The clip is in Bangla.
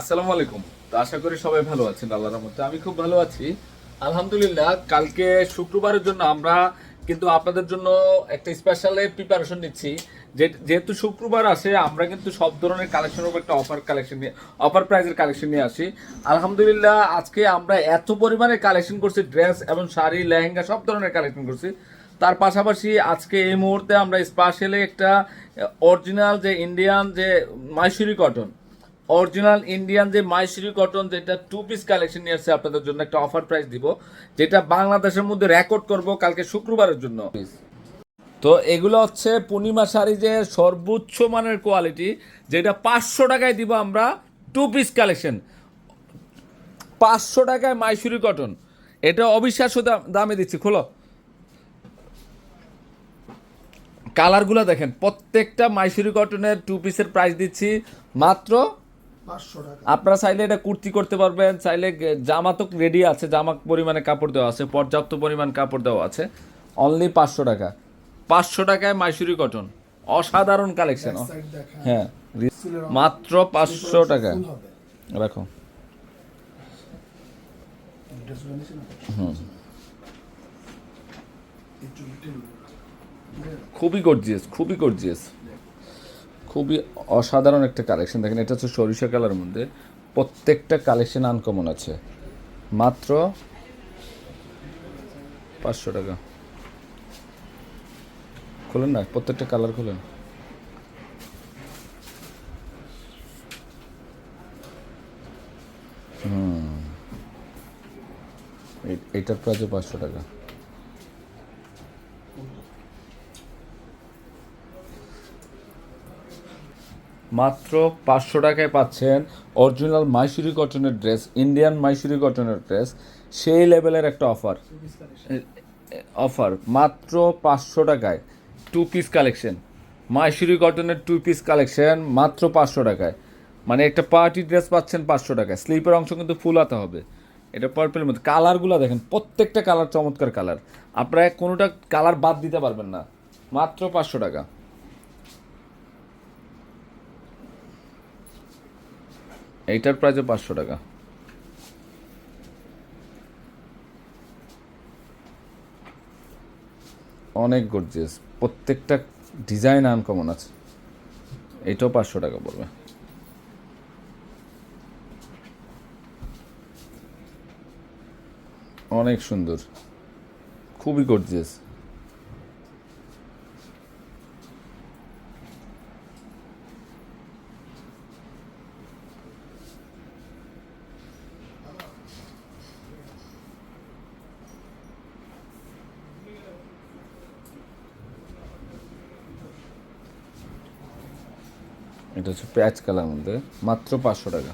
আসসালামু আলাইকুম। তো আশা করি সবাই ভালো আছেন, আল্লাহর মধ্যে আমি খুব ভালো আছি। আলহামদুলিল্লাহ, কালকে শুক্রবারের জন্য আমরা কিন্তু আপনাদের জন্য একটা স্পেশালের প্রিপারেশন নিচ্ছি। যেহেতু শুক্রবার আসে, আমরা কিন্তু সব ধরনের কালেকশনের উপর একটা অফার কালেকশন নিয়ে অফার প্রাইজের কালেকশন নিয়ে আসি। আলহামদুলিল্লাহ, আজকে আমরা এত পরিমাণে কালেকশন করছি ড্রেস এবং শাড়ি, লেহেঙ্গা, সব ধরনের কালেকশন করছি। তার পাশাপাশি আজকে এই মুহূর্তে আমরা স্পেশালি একটা অরিজিনাল যে ইন্ডিয়ান যে মাইসুরি কটন অরিজিনাল ইন্ডিয়ান যে মাইসুরি কটন, যেটা টু পিস কালেকশন নিয়ে আসছে আপনাদের জন্য একটা অফার প্রাইস দিব, যেটা বাংলাদেশের মধ্যে রেকর্ড করব কালকে শুক্রবারের জন্য। তো এগুলো হচ্ছে পূর্ণিমা শাড়ি যে সর্বোচ্চ মানের কোয়ালিটি যেটা পাঁচশো টাকায় দিব আমরা টু পিস কালেকশন পাঁচশো টাকায় মাইসুরি কটন। এটা অবিশ্বাস্য দাম- দিচ্ছি, খোলো। কালারগুলো দেখেন, প্রত্যেকটা মাইসুরি কটনের টু পিসের প্রাইস দিচ্ছি, মাত্র আপনারা চাইলে এটা কুর্তি করতে পারবেন চাইলে জামা তো রেডি আছে জামা পরিমাণে কাপড় দেওয়া আছে পর্যাপ্ত পরিমাণ কাপড় দেওয়া আছে। অনলি পাঁচশো টাকা। পাঁচশো টাকায় মাইসুরি কটন অসাধারণ কালেকশন হ্যাঁ মাত্র পাঁচশো টাকা রাখো। খুবই গর্জিয়াস খুবই গর্জিয়াস খুবই অসাধারণ একটা কালেকশন দেখেন, এটা হচ্ছে সরিষা কালার মধ্যে প্রত্যেকটা কালেকশন আনকমন আছে। মাত্র পাঁচশো টাকা। খুলেন না? প্রত্যেকটা কালার খুলেন। হুম। এইটার প্রাইসও পাঁচশো টাকা। মাত্র পাঁচশো টাকায় পাচ্ছেন অরিজিনাল মাইসুরি কটনের ড্রেস ইন্ডিয়ান মাইসুরি কটনের ড্রেস। সেই লেভেলের একটা অফার। অফার, মাত্র পাঁচশো টাকায়। টু পিস কালেকশন মাইসুরি কটনের টু পিস কালেকশন মাত্র পাঁচশো টাকায়। মানে একটা পার্টি ড্রেস পাচ্ছেন পাঁচশো টাকায়। স্লিপের অংশ কিন্তু ফুল হাতে হবে। এটা পার্পেলের মধ্যে। কালারগুলো দেখেন, প্রত্যেকটা কালার চমৎকার কালার আপনারা কোনোটা কালার বাদ দিতে পারবেন না। মাত্র পাঁচশো টাকা। এইটার প্রাইসে পাঁচশো টাকা। অনেক গর্জিয়াস প্রত্যেকটা ডিজাইন আনকমন আছে। এইটাও পাঁচশো টাকা পড়বে। অনেক সুন্দর। খুবই গর্জিয়াস এটা হচ্ছে প্যাচ কালার মধ্যে মাত্র পাঁচশো টাকা।